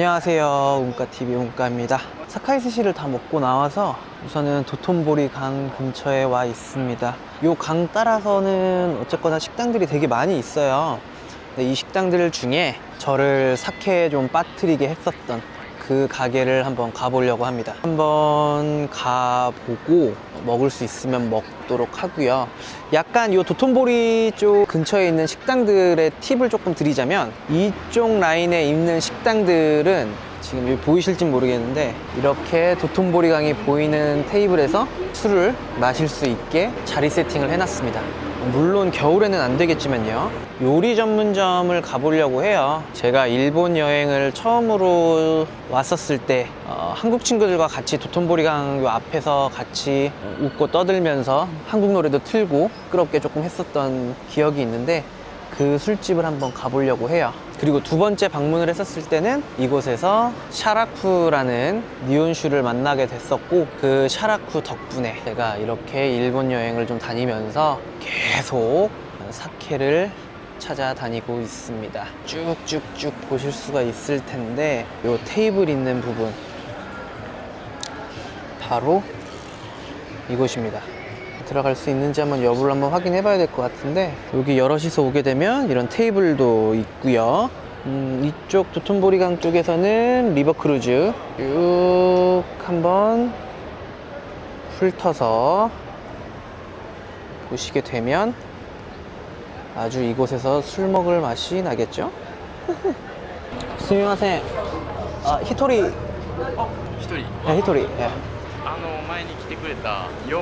안녕하세요. 운가TV 운가입니다. 사카이 스시를 다 먹고 나와서 우선은 도톤보리 강 근처에 와 있습니다. 요 강 따라서는 어쨌거나 식당들이 되게 많이 있어요. 근데 이 식당들 중에 저를 사케에 좀 빠뜨리게 했었던 그 가게를 한번 가보려고 합니다. 한번 가보고 먹을 수 있으면 먹도록 하고요. 약간 이 도톤보리 쪽 근처에 있는 식당들의 팁을 조금 드리자면 이쪽 라인에 있는 식당들은 지금 여기 보이실지 모르겠는데 이렇게 도톤보리 강이 보이는 테이블에서 술을 마실 수 있게 자리 세팅을 해놨습니다. 물론 겨울에는 안 되겠지만요. 요리 전문점을 가보려고 해요. 제가 일본 여행을 처음으로 왔었을 때 어, 한국 친구들과 같이 도톤보리강 요 앞에서 같이 웃고 떠들면서 한국 노래도 틀고 시끄럽게 조금 했었던 기억이 있는데 그 술집을 한번 가보려고 해요. 그리고 두 번째 방문을 했었을 때는 이곳에서 샤라쿠라는 니온슈를 만나게 됐었고 그 샤라쿠 덕분에 제가 이렇게 일본 여행을 좀 다니면서 계속 사케를 찾아다니고 있습니다. 쭉쭉쭉 보실 수가 있을 텐데 요 테이블 있는 부분 바로 이곳입니다. 들어갈 수 있는지 한번 여부를 한번 확인해 봐야 될 것 같은데 여기 여럿이서 오게 되면 이런 테이블도 있고요 음, 이쪽 도톤보리강 쪽에서는 리버크루즈 쭉 한번 훑어서 보시게 되면 아주 이곳에서 술 먹을 맛이 나겠죠? 스미마세 아, 히토리 一人 네, 히토리 예. あの前に来てくれた4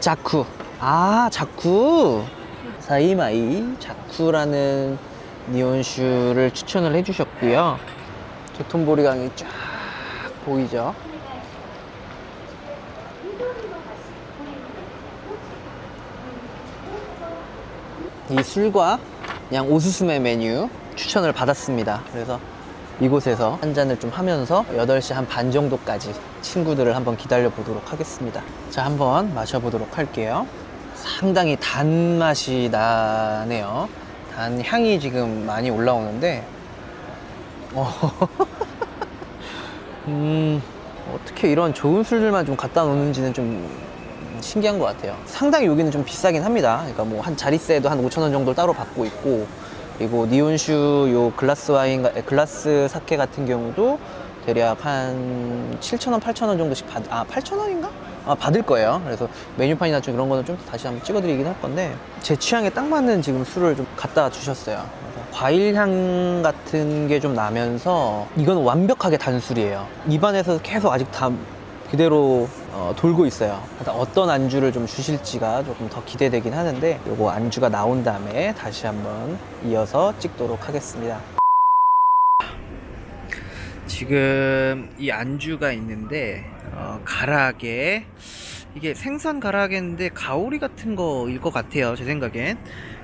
자쿠. 아 자쿠. 사이마이. 자쿠라는 니온슈를 추천을 해주셨고요. 도톤보리강이 쫙 보이죠? 이 술과 그냥 오스스메 메뉴 추천을 받았습니다. 그래서 이곳에서 한 잔을 좀 하면서 8시 한 반 정도까지 친구들을 한번 기다려 보도록 하겠습니다. 자, 한번 마셔보도록 할게요. 상당히 단맛이 나네요. 단 향이 지금 많이 올라오는데, 어, 음, 어떻게 이런 좋은 술들만 좀 갖다 놓는지는 좀 신기한 것 같아요. 상당히 여기는 좀 비싸긴 합니다. 그러니까 뭐 한 자릿세도 한 5천 원 정도 따로 받고 있고, 그리고 니온슈 요 글라스 와인, 가- 글라스 사케 같은 경우도 대략 한 7천 원, 8천 원 정도씩 받, 아 8천 원인가? 아 받을 거예요. 그래서 메뉴판이나 좀 이런 거는 좀 다시 한번 찍어드리긴 할 건데 제 취향에 딱 맞는 지금 술을 좀 갖다 주셨어요. 과일 향 같은 게 좀 나면서 이건 완벽하게 단술이에요. 입안에서 계속 아직 다 그대로 어, 돌고 있어요. 일단 어떤 안주를 좀 주실지가 조금 더 기대되긴 하는데 요거 안주가 나온 다음에 다시 한번 이어서 찍도록 하겠습니다. 지금 이 안주가 있는데 어, 가라게 이게 생선 가라게인데 가오리 같은 거일 것 같아요 제 생각엔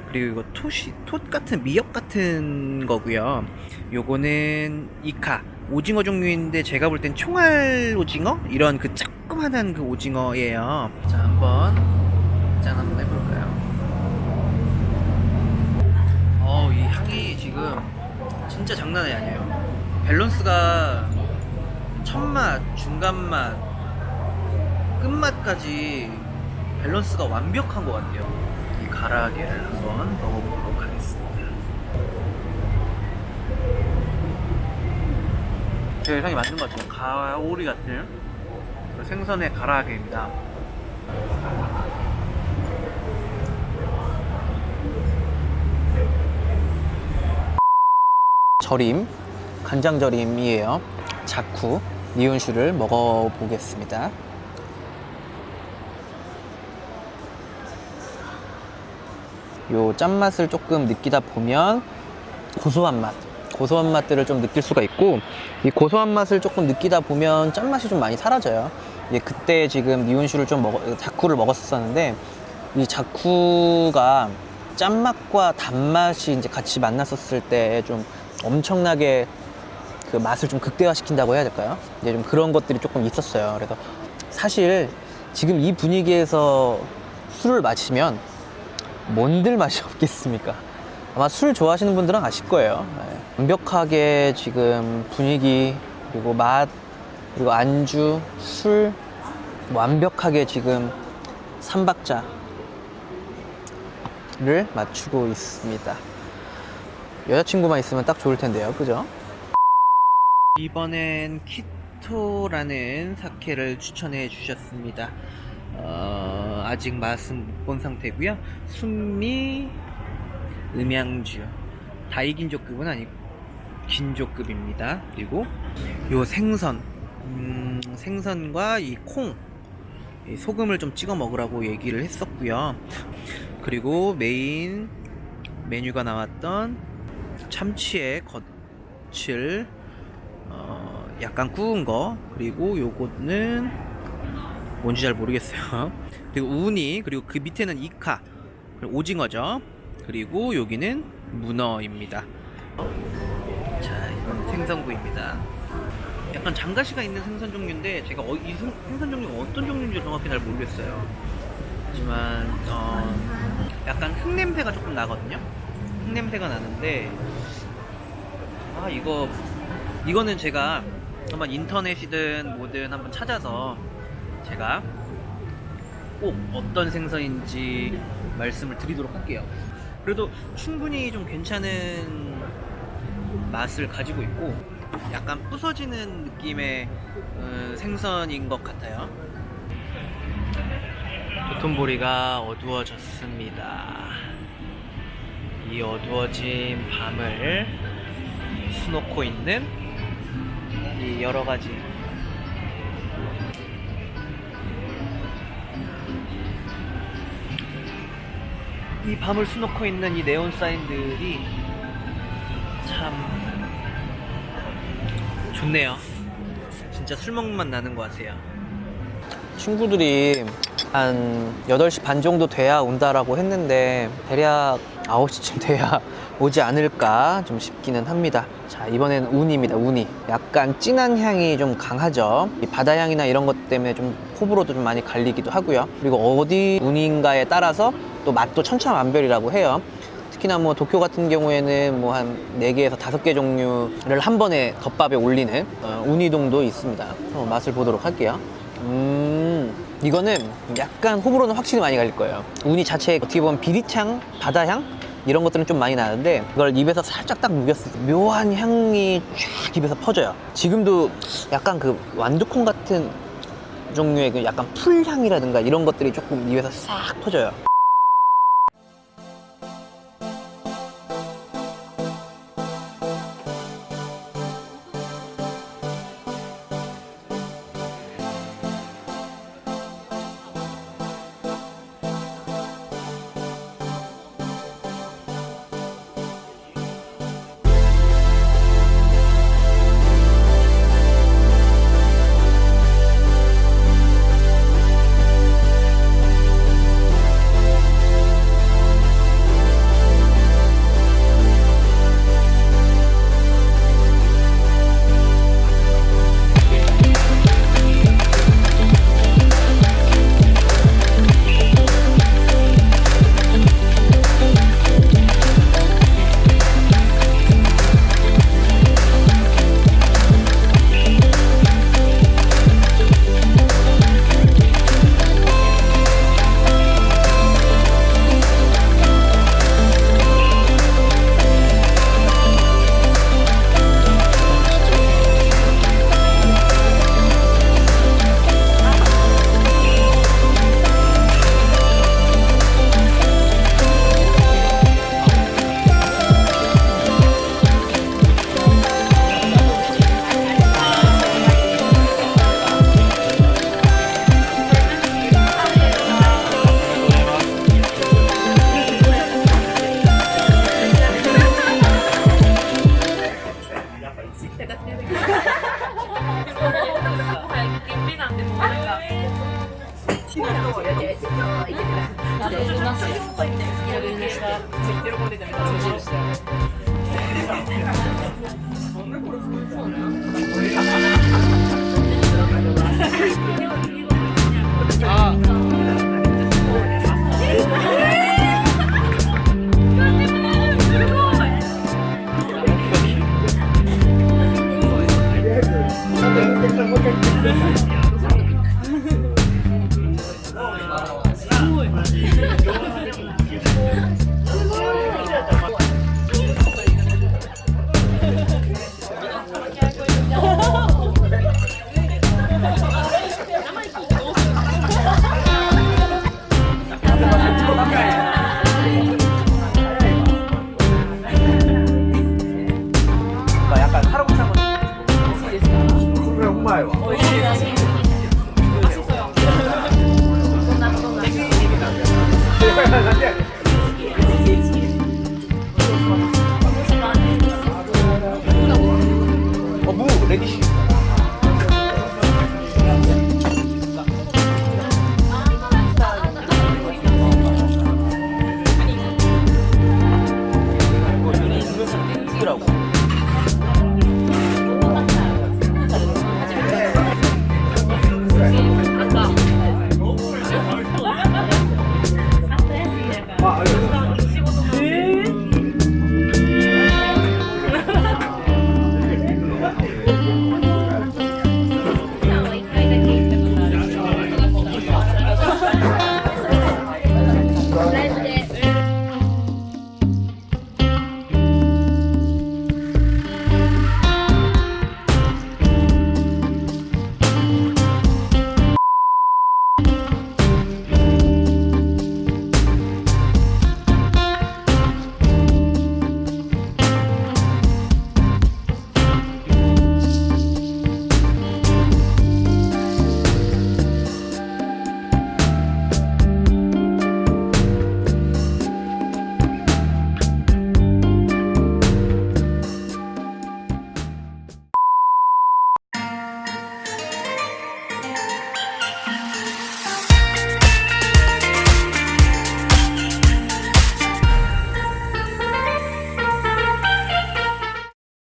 그리고 이거 톳이 톳 같은 미역 같은 거고요 요거는 이카 오징어 종류인데 제가 볼 땐 총알 오징어 이런 그 조그만한 그 오징어예요 자 한번 짠 한번 해볼까요 어이 향이 지금 진짜 장난이 아니에요 밸런스가 첫맛, 중간맛, 끝맛까지 밸런스가 완벽한 것 같아요. 이 가라아게를 한번 먹어보도록 하겠습니다. 제 예상이 맞는 것 같아요. 가오리 같은 그 생선의 가라아게입니다. 절임, 간장절임이에요. 자쿠, 니온슈를 먹어보겠습니다. 요 짠맛을 조금 느끼다 보면 고소한 맛, 고소한 맛들을 좀 느낄 수가 있고 이 고소한 맛을 조금 느끼다 보면 짠맛이 좀 많이 사라져요. 이게 그때 지금 니온슈를 좀 먹어 자쿠를 먹었었는데 이 자쿠가 짠맛과 단맛이 이제 같이 만났었을 때 좀 엄청나게 그 맛을 좀 극대화시킨다고 해야 될까요? 이제 좀 그런 것들이 조금 있었어요. 그래서 사실 지금 이 분위기에서 술을 마시면 뭔들 맛이 없겠습니까? 아마 술 좋아하시는 분들은 아실 거예요. 네. 완벽하게 지금 분위기 그리고 맛 그리고 안주 술 완벽하게 지금 삼박자를 맞추고 있습니다. 여자친구만 있으면 딱 좋을 텐데요, 그죠? 이번엔 키토라는 사케를 추천해 주셨습니다. 어, 아직 맛은 못 본 상태고요. 순미 음양주 다이긴조급은 아니고 긴조급입니다. 그리고 요 생선 음, 생선과 이 콩 소금을 좀 찍어 먹으라고 얘기를 했었고요. 그리고 메인 메뉴가 나왔던 참치의 겉을 어, 약간 구운 거 그리고 요거는 뭔지 잘 모르겠어요. 그리고 우니 그리고 그 밑에는 이카 오징어죠. 그리고 여기는 문어입니다. 자 이건 생선구이입니다. 약간 장가시가 있는 생선 종류인데 제가 어, 이 생, 생선 종류가 어떤 종류인지 정확히 잘 모르겠어요. 하지만 어, 약간 흙 냄새가 조금 나거든요. 흙 냄새가 나는데 아 이거 이거는 제가 한번 인터넷이든 뭐든 한번 찾아서 제가 꼭 어떤 생선인지 말씀을 드리도록 할게요. 그래도 충분히 좀 괜찮은 맛을 가지고 있고 약간 부서지는 느낌의 어, 생선인 것 같아요. 도톤보리가 어두워졌습니다. 이 어두워진 밤을 수놓고 있는 이 여러 가지 이 밤을 수놓고 있는 이 네온 사인들이 참 좋네요. 진짜 술 먹는 맛 나는 것 같아요. 친구들이 한 8시 반 정도 돼야 온다라고 했는데 대략 9시쯤 돼야 오지 않을까 좀 싶기는 합니다. 자, 이번엔 우니입니다. 우니. 약간 진한 향이 좀 강하죠. 이 바다 향이나 이런 것 때문에 좀 호불호도 좀 많이 갈리기도 하고요. 그리고 어디 우니인가에 따라서 또 맛도 천차만별이라고 해요. 특히나 뭐 도쿄 같은 경우에는 뭐 한 4개에서 5개 종류를 한 번에 덮밥에 올리는 어, 우니동도 있습니다. 어, 맛을 보도록 할게요. 음, 이거는 약간 호불호는 확실히 많이 갈릴 거예요. 우니 자체에 어떻게 보면 비릿향, 바다향? 이런 것들은 좀 많이 나는데 그걸 입에서 살짝 딱 녹였을 때 묘한 향이 쫙 입에서 퍼져요. 지금도 약간 그 완두콩 같은 종류의 그 약간 풀향이라든가 이런 것들이 조금 입에서 싹 퍼져요.